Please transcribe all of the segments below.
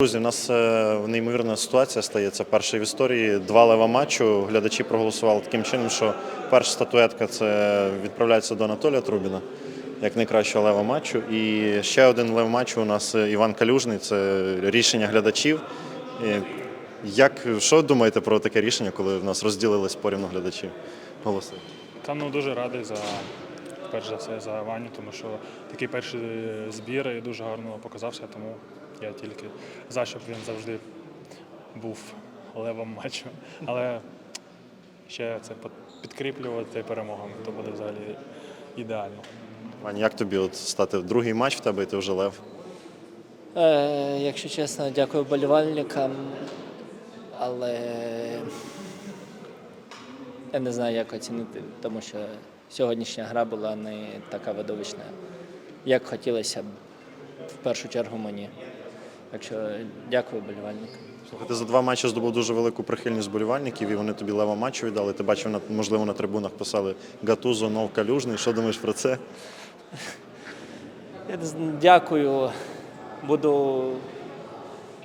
Друзі, у нас е, неймовірна ситуація стається. Перша в історії два лева матчу. Глядачі проголосували таким чином, що перша статуетка це відправляється до Анатолія Трубіна як найкращого лева матчу. І ще один лев матчу у нас е, Іван Калюжний. Це рішення глядачів. Як що думаєте про таке рішення, коли в нас розділились порівну глядачі? Голоси. Та ну дуже радий за перш за все за Ваню, тому що такий перший збір і дуже гарно показався, тому я тільки за щоб він завжди був левом матчу. Але ще це підкріплювати перемогами, то буде взагалі ідеально. Ваня, як тобі от стати другий матч в тебе, і ти вже лев? Е, якщо чесно, дякую болівальникам, але я не знаю, як оцінити, тому що сьогоднішня гра була не така видовищна, як хотілося б в першу чергу мені. Так що дякую болівальникам. Слухай, ти за два матчі здобув дуже велику прихильність болівальників, і вони тобі лева матчу віддали. Ти бачив, на- можливо, на трибунах писали Гатузо, Нов Калюжний. Що думаєш про це? Я не зн- дякую. Буду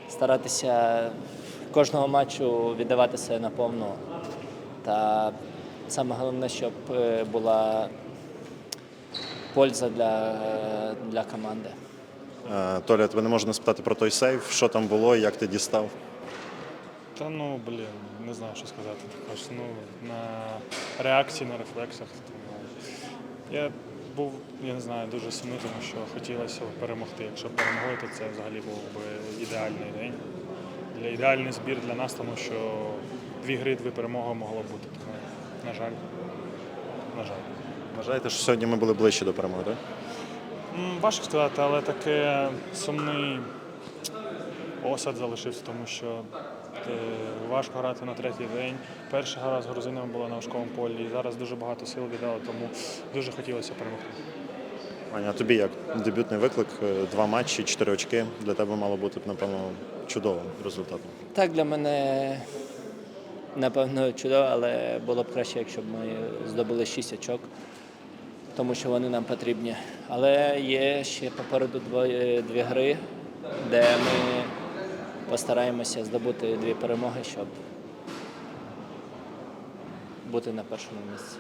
старатися кожного матчу віддавати себе наповну. Та саме головне, щоб е, була польза для, для команди. Е, Толя, тебе не можу не спитати про той сейф, що там було, як ти дістав. Та ну блін, не знаю, що сказати. Також ну на реакції, на рефлексах. Я був, я не знаю, дуже сумний, тому що хотілося перемогти. Якщо перемогли, то це взагалі був би ідеальний день. Для ідеальний збір для нас, тому що дві гри, дві перемоги могло бути. Тому, на жаль, на жаль. Вважаєте, що сьогодні ми були ближче до перемоги, так? Важко сказати, але таке сумний осад залишився, тому що е, важко грати на третій день. Перша гра з грузинами була на важкому полі, і зараз дуже багато сил віддали, тому дуже хотілося перемогти. Ваня, а тобі як? Дебютний виклик, е, два матчі, чотири очки. Для тебе мало бути, напевно, чудовим результатом. Так, для мене напевно чудово, але було б краще, якщо б ми здобули 6 очок, тому що вони нам потрібні. Але є ще попереду дві гри, де ми постараємося здобути дві перемоги, щоб бути на першому місці.